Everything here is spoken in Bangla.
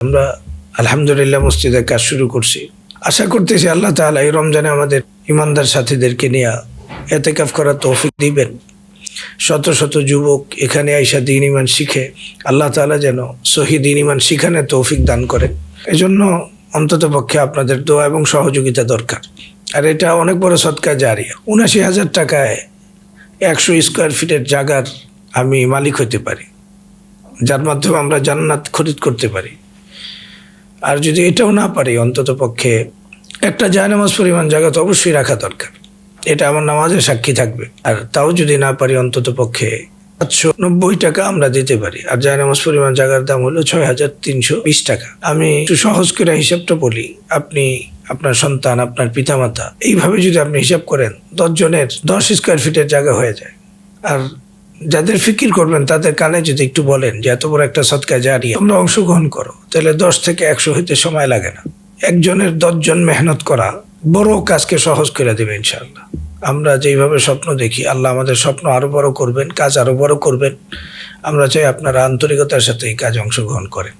আমরা আলহামদুলিল্লাহ মসজিদের কাজ শুরু করছি। আশা করতেছি আল্লাহ তাআলা এই রমজানে আমাদের ইমানদার সাথীদেরকে নিয়ে এতেকাফ করার তৌফিক দিবেন। শত শত যুবক এখানে আইসা দিন ইমান শিখে আল্লাহ তাআলা যেন সহি দিন ইমান শিখানে তৌফিক দান করেন। এজন্য অন্তত পক্ষে আপনাদের দোয়া এবং সহযোগিতা দরকার। আর এটা অনেক বড় সৎকার জারি। উনাশি হাজার টাকায় একশো স্কোয়ার ফিটের জায়গার আমি মালিক হতে পারি। যার মাধ্যমে আমরা জান্নাত খরিদ করতে পারি। আর যদি এটাও না পারি অন্তত পক্ষে একটা জায়নামাজ পরিমাণ জায়গা তো অবশ্যই রাখা দরকার। এটা আমার নামাজের সাক্ষী থাকবে। আর তাও যদি না পারি অন্তত পক্ষে সাতশো নব্বই টাকা আমরা দিতে পারি। আর জায়নামাজ পরিমাণ জায়গার দাম হলো ছয় হাজার তিনশো বিশ টাকা। আমি একটু সহজ করে হিসাবটা বলি। আপনি, আপনার সন্তান, আপনার পিতামাতা, এইভাবে যদি আপনি হিসাব করেন দশ জনের দশ স্কোয়ার ফিটের জায়গা হয়ে যায়। আর যাদের ফিকির করবেন, তাদের কানে যদি একটু বলেন যে, এত বড় একটা সৎকা জারি তোমরা অংশগ্রহণ করো। তাহলে দশ থেকে একশো হইতে সময় লাগে না। একজনের দশজন মেহনত করা বড় কাজকে সহজ করে দেবে ইনশাল্লাহ আমরা যেইভাবে স্বপ্ন দেখি, আল্লাহ আমাদের স্বপ্ন আরও বড় করবেন, কাজ আরও বড় করবেন। আমরা চাই আপনারা আন্তরিকতার সাথে এই কাজ অংশগ্রহণ করেন।